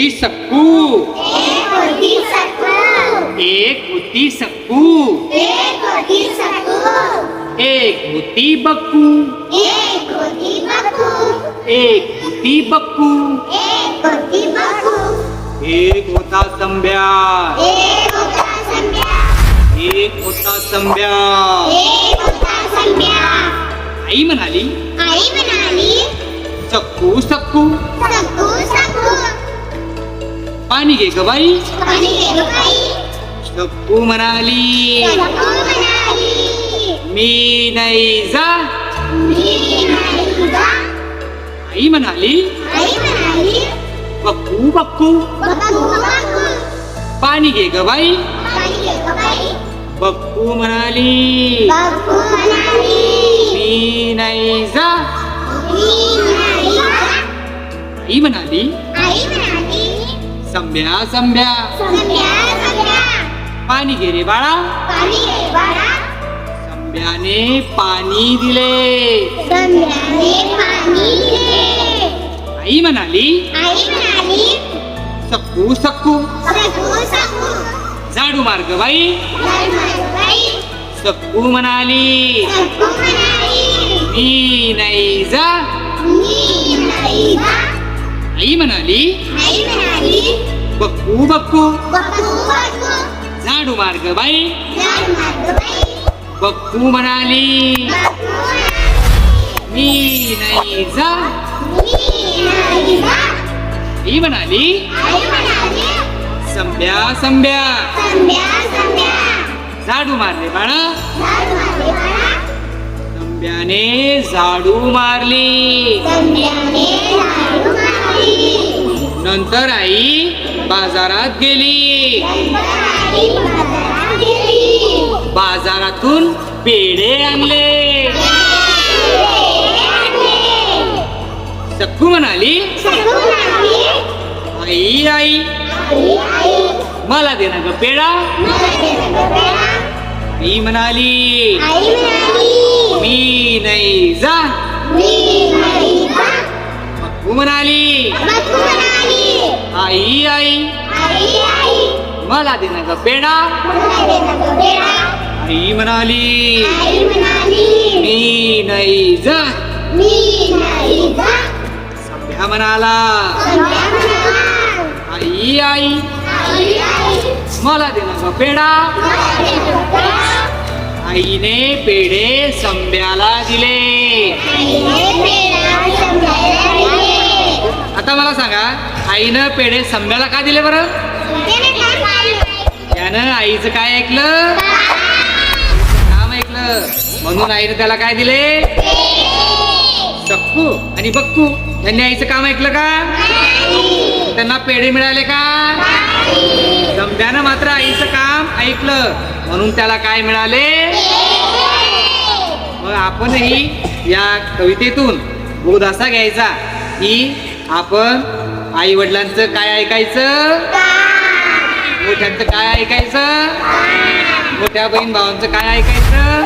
होती सक्कू एक होती होती सक्कू एक होती होती बक्कू। एक होती बकू एक होती बक्कू। एक होती बकू एक होता संभ्या। एक होता संध्या एक होता संभ्या। एक होता संध्या आई म्हणाली आई म्हणाली सक्कू सक्कू सकू। सकू पाणी घे ग बाई. सक्कू म्हणाली मी नाही जा. आई म्हणाली बक्कू बक्कू बकू बकू पाणी घे ग बाई. बक्कू म्हणाली. मी नाही जा. मी नाही जा. आई म्हणाली आई म्हणाली संभ्या संभ्या. पाणी घे रे बाळा. पाणी घे बाळा. संभ्याने पाणी दिले. आई म्हणाली सक्कू सक्कू सकू सकू. झाडू मार्ग बाई. सक्कू म्हणाली सकू म्हणाली. मी नाही जा. मी नाही जा. आई म्हणाली आई म्हणाली बक्कू बक्कू बकू बकू झाडू मार्ग बाई माताई बक्कू म्हणाली मी नाही जा मी नाही जा आई म्हणाली आई म्हणाली संभ्या संभ्या झाडू मारले बाळा संभ्याने झाडू मारली नंतर आई बाजारात गेली. आई बाजारात गेली बाजारातून पेढे आणले. सक्कू म्हणाली आई आई मला दे ना ग पेढा. आई म्हणाली मी नाही जा म्हणाली आई आई आई आई मला दे ना ग पेढा. आई म्हणाली मी नाही जा सभ्या म्हणाला आई आई आई आई मला दे ना ग पेढा. आईने पेढे संभ्याला दिले. आता मला सांगा आईनं पेढे संभ्याला का दिले बरं? त्याने? त्यानं आईचं काय ऐकलं? काम ऐकलं. म्हणून आईने त्याला काय दिले? सक्कू आणि बक्कू. यांनी आईचं काम ऐकलं का? त्यांना पेढे मिळाले का? संभ्यानं मात्र आईचं काम ऐकलं. म्हणून त्याला काय मिळाले? मग आपणही या कवितेतून बोध असा घ्यायचा की आपण आई वडिलांचं काय ऐकायचं? मोठ्यांचं काय ऐकायचं? मोठ्या बहीण भावांचं काय ऐकायचं?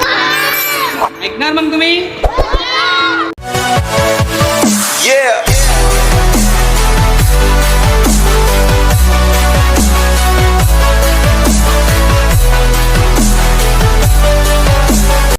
ऐकणार मग तुम्ही?